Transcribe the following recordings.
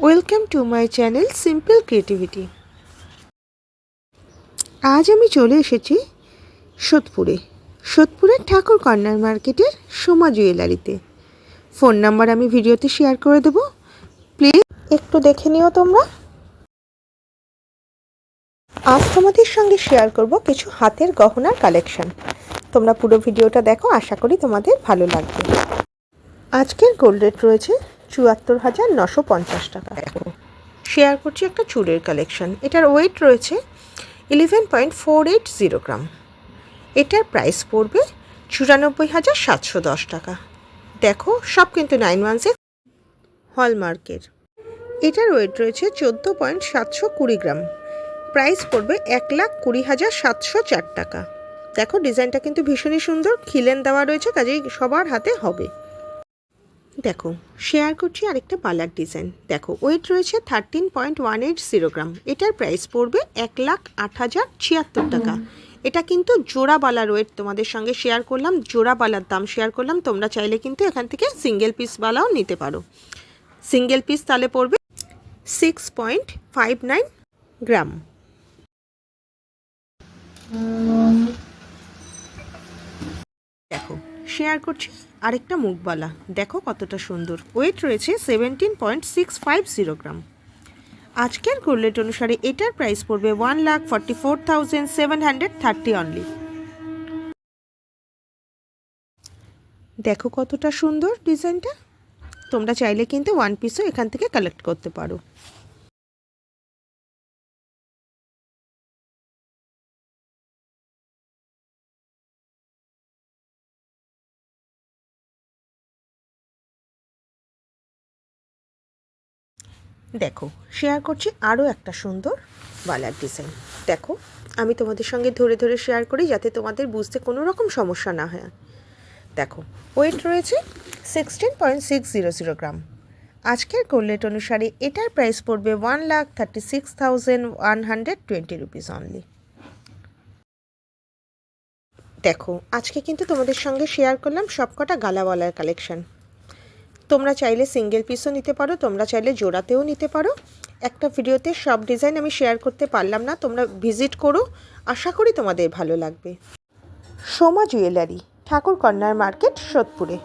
Welcome to my channel simple creativity আজ আমি চলে এসেছি সোদপুরে। সোদপুরের ঠাকুর কর্নার মার্কেটের সোমা জুয়েলারিতে। ফোন নাম্বার আমি ভিডিওতে শেয়ার করে দেবো। প্লিজ একটু দেখে নিও তোমরা। আজ তোমাদের সঙ্গে শেয়ার করব কিছু হাতের গহনার কালেকশন তোমরা পুরো ভিডিওটা দেখো, আশা করি তোমাদের ভালো লাগবে। আজকের গোল্ড রেট রয়েছে চুয়াত্তর হাজার নশো পঞ্চাশ টাকা। শেয়ার করছি একটা চুড়ের কালেকশন এটার ওয়েট রয়েছে eleven point four eight zero gram এটার প্রাইস পড়বে চুরানব্বই হাজার সাতশো দশ টাকা। দেখো, সব কিন্তু নাইন ওয়ান হলমার্কের এটার ওয়েট রয়েছে চোদ্দ পয়েন্ট সাতশো কুড়ি গ্রাম প্রাইস পড়বে এক লাখ কুড়ি হাজার সাতশো চার টাকা। দেখো ডিজাইনটা কিন্তু ভীষণই সুন্দর। খিলেন দেওয়া রয়েছে, কাজেই সবার হাতে হবে। দেখো শেয়ার করছি আরেকটা বালার ডিজাইন দেখো ওয়েট রয়েছে thirteen point one eight zero gram এটার প্রাইস পড়বে এক লাখ আট হাজার ছিয়াত্তর টাকা। এটা কিন্তু জোড়া বালার ওয়েট তোমাদের সঙ্গে শেয়ার করলাম। জোড়া বালার দাম শেয়ার করলাম। তোমরা চাইলে কিন্তু এখান থেকে সিঙ্গেল পিস বালাও নিতে পারো। সিঙ্গেল পিস তাহলে পড়বে six point five nine gram share করছি, আরেকটা মুখবালা। দেখো কতটা সুন্দর। ওয়েট রয়েছে seventeen point six five zero gram. আজকের গোল্ড অনুসারে এটার প্রাইস পড়বে one lakh forty four thousand seven hundred thirty only দেখো কতটা সুন্দর ডিজাইনটা তোমরা চাইলে কিন্তু ওয়ান পিসও এখান থেকে কালেক্ট করতে পারো। দেখো শেয়ার করছি আরও একটা সুন্দর বালার ডিজাইন দেখো, আমি তোমাদের সঙ্গে ধরে ধরে শেয়ার করি যাতে তোমাদের বুঝতে কোনো রকম সমস্যা না হয়। দেখো ওয়েট রয়েছে sixteen point six zero zero gram আজকের গোল্ড অনুসারে এটার প্রাইস পড়বে one lakh thirty six thousand one hundred twenty rupees only দেখো, আজকে কিন্তু তোমাদের সঙ্গে শেয়ার করলাম সবকটা গালাওয়ালার কালেকশন তোমরা চাইলে সিঙ্গেল পিসও নিতে পারো, তোমরা চাইলে জোড়াতেও নিতে পারো। একটা ভিডিওতে সব ডিজাইন আমি শেয়ার করতে পারলাম না, তোমরা ভিজিট করো, আশা করি তোমাদের ভালো লাগবে। Soma jewellery Thakur corner market সোদপুরে।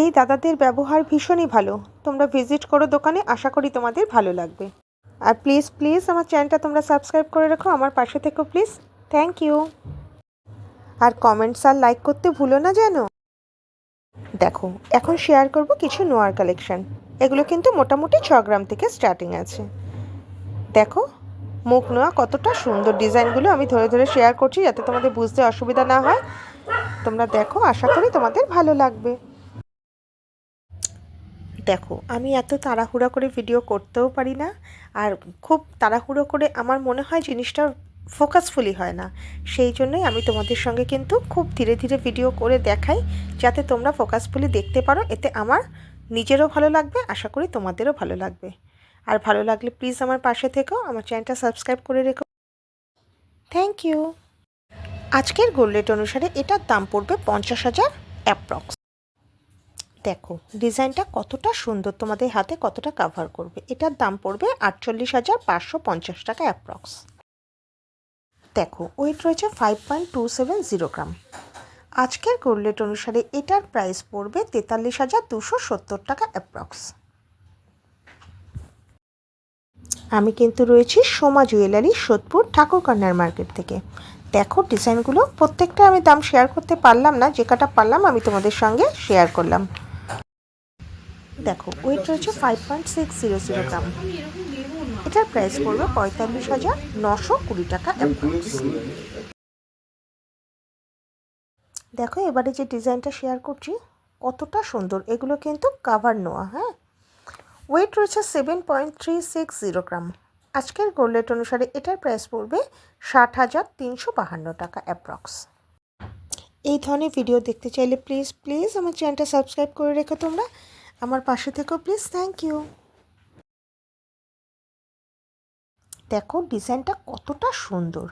এই দাদাদের ব্যবহার ভীষণই ভালো, তোমরা ভিজিট করো দোকানে, আশা করি তোমাদের ভালো লাগবে। আর প্লিজ প্লিজ আমার চ্যানেলটা তোমরা সাবস্ক্রাইব করে রাখো, আমার পাশে থেকো প্লিজ থ্যাংক ইউ আর কমেন্টস আর লাইক করতে ভুলো না যেন। দেখো, এখন শেয়ার করব কিছু নোয়ার কালেকশন এগুলো কিন্তু মোটামুটি ছ গ্রাম থেকে স্টার্টিং আছে। দেখো, মুখ নোয়া কতটা সুন্দর ডিজাইনগুলো আমি ধরে ধরে শেয়ার করছি যাতে তোমাদের বুঝতে অসুবিধা না হয়। তোমরা দেখো, আশা করি তোমাদের ভালো লাগবে। দেখো, আমি এত তাড়াহুড়া করে ভিডিও করতেও পারি না। আর খুব তাড়াহুড়ো করে আমার মনে হয় জিনিসটা ফোকাসফুলি হয় না। সেই জন্যই আমি তোমাদের সঙ্গে কিন্তু খুব ধীরে ধীরে ভিডিও করে দেখাই, যাতে তোমরা ফোকাসফুলি দেখতে পারো। এতে আমার নিজেরও ভালো লাগবে, আশা করি তোমাদেরও ভালো লাগবে। আর ভালো লাগলে প্লিজ আমার পাশে থেকো, আমার চ্যানেলটা সাবস্ক্রাইব করে রেখো। থ্যাংক ইউ আজকের গোল্ড রেট অনুসারে এটার দাম পড়বে পঞ্চাশ হাজার অ্যাপ্রক্স দেখো ডিজাইনটা কতটা সুন্দর তোমাদের হাতে, কতটা কাভার করবে। এটার দাম পড়বে আটচল্লিশ হাজার পাঁচশো পঞ্চাশ টাকা অ্যাপ্রক্স দেখো ওয়েট রয়েছে five point two seven zero gram আজকের গোল্ড রেট অনুসারে এটার প্রাইস পড়বে তেতাল্লিশ হাজার দুশো সত্তর টাকা অ্যাপ্রক্স আমি কিন্তু রয়েছি Soma jewellery Sodepur Thakur corner market থেকে। দেখো ডিজাইনগুলো প্রত্যেকটা আমি দাম শেয়ার করতে পারলাম না, যে কটা পারলাম আমি তোমাদের সঙ্গে শেয়ার করলাম। দেখো ওয়েট রয়েছে five point six zero zero gram এটার প্রাইস পড়বে পঁয়তাল্লিশ হাজার নশো কুড়ি টাকা দেখো, এবারে যে ডিজাইনটা শেয়ার করছি, কতটা সুন্দর। এগুলো কিন্তু কাভার নোয়া হ্যাঁ? ওয়েট রয়েছে seven point three six zero gram আজকের গোল্ড রেট অনুসারে এটার প্রাইস পড়বে ষাট হাজার তিনশো বাহান্ন টাকা অ্যাপ্রক্স এই ধরনের ভিডিও দেখতে চাইলে প্লিজ প্লিজ আমার চ্যানেলটা সাবস্ক্রাইব করে রেখো তোমরা। আমার পাশে থেকো প্লিজ থ্যাংক ইউ দেখো ডিজাইনটা কতটা সুন্দর।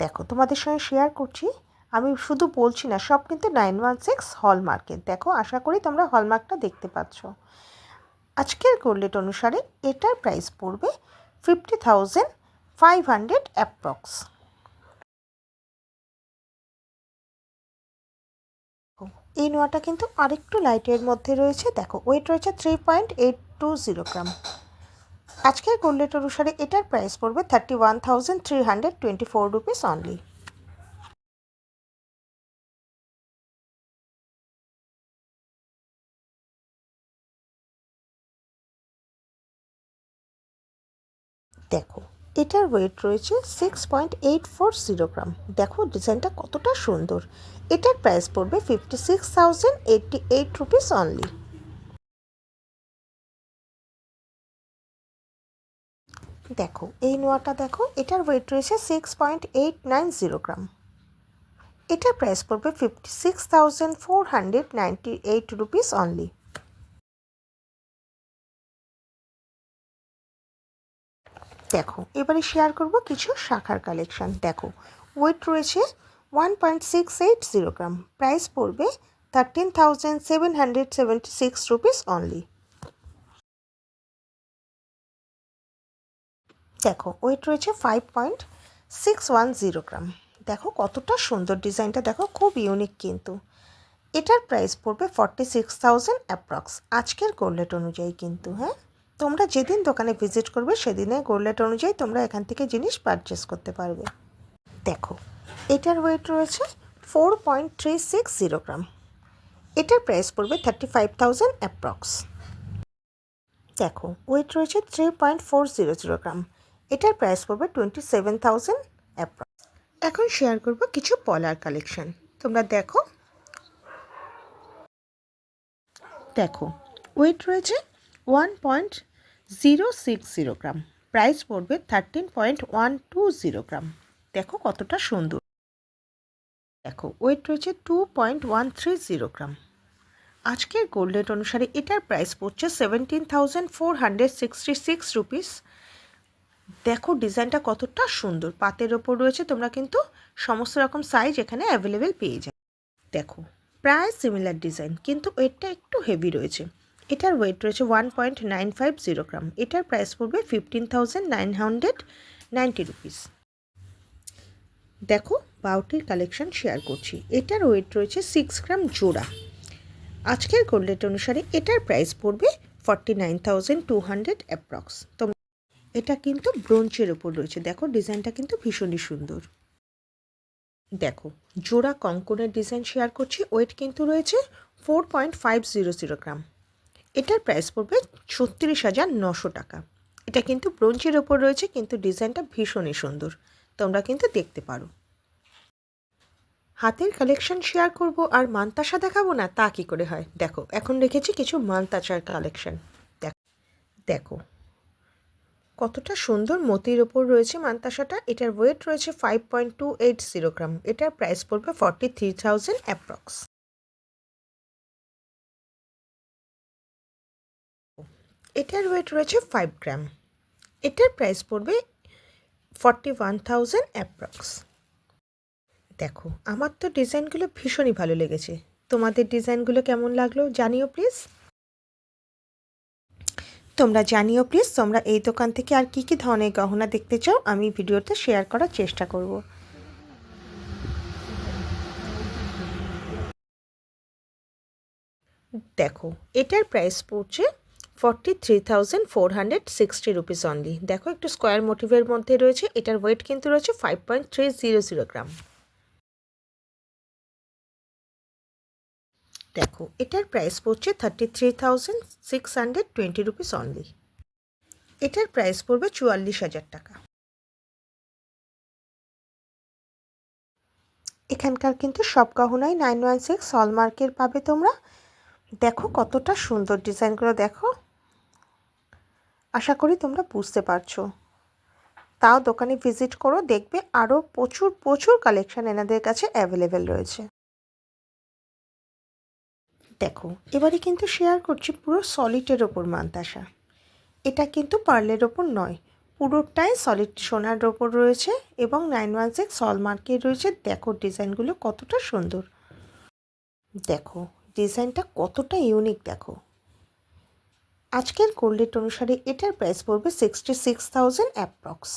দেখো তোমাদের সঙ্গে শেয়ার করছি। আমি শুধু বলছি না, সব কিন্তু নাইন ওয়ান সিক্স হলমার্কের দেখো, আশা করি তোমরা হলমার্কটা দেখতে পাচ্ছ। আজকের গোল্ডেট অনুসারে এটার প্রাইস পড়বে fifty thousand five hundred approx এই নোয়াটা কিন্তু আরেকটু লাইটের মধ্যে রয়েছে। দেখো ওয়েট রয়েছে three point eight two zero gram আজকের গোল্ডেট অনুসারে এটার প্রাইস পড়বে thirty one thousand three hundred twenty four rupees only দেখো, এটার ওয়েট রয়েছে six point eight four zero gram দেখো ডিজাইনটা কতটা সুন্দর। এটার প্রাইস পড়বে fifty six thousand eighty eight rupees only দেখো, এই নোয়াটা দেখো, এটার ওয়েট রয়েছে six point eight nine zero gram এটার প্রাইস পড়বে fifty six thousand four hundred ninety eight rupees only দেখো, এবারে শেয়ার করব কিছু শাখার কালেকশন দেখো ওয়েট রয়েছে one point six eight zero gram price পড়বে thirteen thousand seven hundred seventy six rupees only দেখো ওয়েট রয়েছে five point six one zero gram দেখো কতটা সুন্দর ডিজাইনটা, দেখো খুব ইউনিক কিন্তু। এটার প্রাইস পড়বে ফর্টি সিক্স থাউজেন্ড অ্যাপ্রক্স আজকের গোল্ডেট অনুযায়ী কিন্তু হ্যাঁ? তোমরা যেদিন দোকানে ভিজিট করবে সেদিনে গোল্ডেট অনুযায়ী তোমরা এখান থেকে জিনিস পারচেস করতে পারবে। দেখো, এটার ওয়েট রয়েছে four point three six zero gram এটার প্রাইস পড়বে থার্টি ফাইভ থাউজেন্ড অ্যাপ্রক্স দেখো ওয়েট রয়েছে three point four zero zero gram এটার প্রাইস পড়বে টোয়েন্টি সেভেন থাউজেন্ড অ্যাপ্রক্স এখন শেয়ার করব কিছু পলার কালেকশন তোমরা দেখো। দেখো ওয়েট রয়েছে one point zero six zero gram price পড়বে thirteen point one two zero gram দেখো কতটা সুন্দর। দেখো ওয়েট রয়েছে two point one three zero gram আজকের গোল্ড রেট অনুসারে এটার প্রাইস পড়ছে seventeen thousand four hundred sixty six rupees দেখো ডিজাইনটা কতটা সুন্দর। পাতের ওপর রয়েছে তোমরা কিন্তু সমস্ত রকম সাইজ এখানে অ্যাভেলেবেল পেয়ে যাবে। দেখো, প্রায় সিমিলার ডিজাইন কিন্তু ওয়েটটা একটু হেভি রয়েছে। এটার ওয়েট রয়েছে one point nine five zero gram এটার প্রাইস পড়বে fifteen thousand nine hundred ninety rupees দেখো, বাউটির কালেকশন শেয়ার করছি। এটার ওয়েট রয়েছে সিক্স গ্রাম জোড়া। আজকের গোল্ড রেট অনুসারে এটার প্রাইস পড়বে forty nine thousand two hundred approx এটা কিন্তু ব্রোঞ্চের ওপর রয়েছে। দেখো, ডিজাইনটা কিন্তু ভীষণই সুন্দর। দেখো, জোড়া কঙ্কনের ডিজাইন শেয়ার করছি। ওয়েট কিন্তু রয়েছে four point five zero zero gram এটার প্রাইস পড়বে ছত্রিশ হাজার নশো টাকা। এটা কিন্তু ব্রোঞ্চের ওপর রয়েছে, কিন্তু ডিজাইনটা ভীষণই সুন্দর। তোমরা কিন্তু দেখতে পারো। হাতের কালেকশন শেয়ার করব আর মানতাসা দেখাবো না, তা কী করে হয়? দেখো, এখন রেখেছি কিছু মানতাসার কালেকশন দেখো দেখো কতটা সুন্দর মতির ওপর রয়েছে মানতাসাটা এটার ওয়েট রয়েছে five point two eight zero gram এটার প্রাইস পড়বে ফর্টি থ্রি থাউজেন্ড অ্যাপ্রক্স এটার ওয়েট রয়েছে ফাইভ গ্রাম এটার প্রাইস পড়বে ফর্টি ওয়ান থাউজেন্ড অ্যাপ্রক্স দেখো, আমার তো ডিজাইনগুলো ভীষণই ভালো লেগেছে। তোমাদের ডিজাইনগুলো কেমন লাগল জানিও প্লিজ তোমরা জানিও প্লিজ তোমরা এই দোকান থেকে আর কী কী ধরনের গহনা দেখতে চাও, আমি ভিডিওতে শেয়ার করার চেষ্টা করব। দেখো, এটার প্রাইস পড়ছে forty three thousand four hundred sixty rupees only দেখো, একটু স্কোয়ার মোটিভের মধ্যে রয়েছে, এটার ওয়েট কিন্তু রয়েছে five point three zero zero gram দেখো, এটার প্রাইস পড়ছে thirty three thousand six hundred twenty rupees only এটার প্রাইস পড়বে চুয়াল্লিশ হাজার টাকা। এখানকার কিন্তু সব গহনাই নাইন ওয়ান সিক্স হলমার্কের পাবে তোমরা। দেখো কতটা সুন্দর ডিজাইনগুলো দেখো। আশা করি তোমরা বুঝতে পারছ। তাও দোকানে ভিজিট করো, দেখবে আরও প্রচুর প্রচুর কালেকশান এনাদের কাছে অ্যাভেলেবেল রয়েছে। দেখো, এবারে কিন্তু শেয়ার করছি পুরো সলিডের ওপর মান্তাসা। এটা কিন্তু পার্লের ওপর নয়, পুরোটাই সলিড সোনার ওপর রয়েছে এবং নাইন ওয়ান সিক্স হলমার্কে রয়েছে। দেখো ডিজাইনগুলো কতটা সুন্দর। দেখো ডিজাইনটা কতটা ইউনিক দেখো। আজকের গোল্ড রেট অনুসারে এটার প্রাইস পড়বে সিক্সটি সিক্স থাউজেন্ড অ্যাপ্রক্স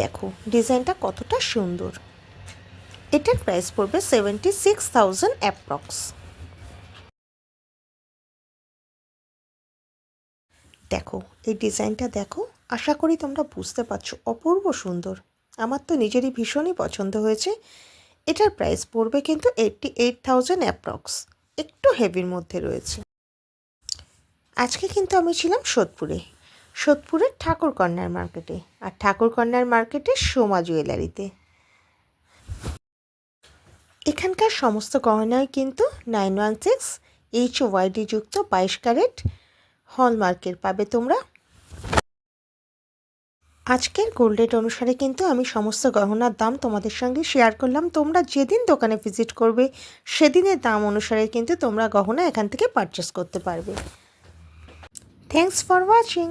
দেখো ডিজাইনটা কতটা সুন্দর। এটার প্রাইস পড়বে সেভেন্টি সিক্স থাউজেন্ড অ্যাপ্রক্স দেখো, এই ডিজাইনটা দেখো, আশা করি তোমরা বুঝতে পারছ। অপূর্ব সুন্দর। আমার তো নিজেরই ভীষণই পছন্দ হয়েছে। এটার প্রাইস পড়বে কিন্তু এইটটি এইট থাউজেন্ড অ্যাপ্রক্স একটু হেভির মধ্যে রয়েছে। আজকে কিন্তু আমি ছিলাম সোদপুরে। সোদপুরের ঠাকুর কর্নার মার্কেটে আর ঠাকুর কর্নার মার্কেটে সোমা জুয়েলারিতে এখানকার সমস্ত গহনায় কিন্তু nine one six H UID যুক্ত বাইশ ক্যারেট হলমার্কের পাবে তোমরা। আজকের গোল্ড রেট অনুসারে কিন্তু আমি সমস্ত গহনার দাম তোমাদের সঙ্গে শেয়ার করলাম। তোমরা যেদিন দোকানে ভিজিট করবে, সেদিনের দাম অনুসারে কিন্তু তোমরা গহনা এখান থেকে পারচেস করতে পারবে। Thanks for watching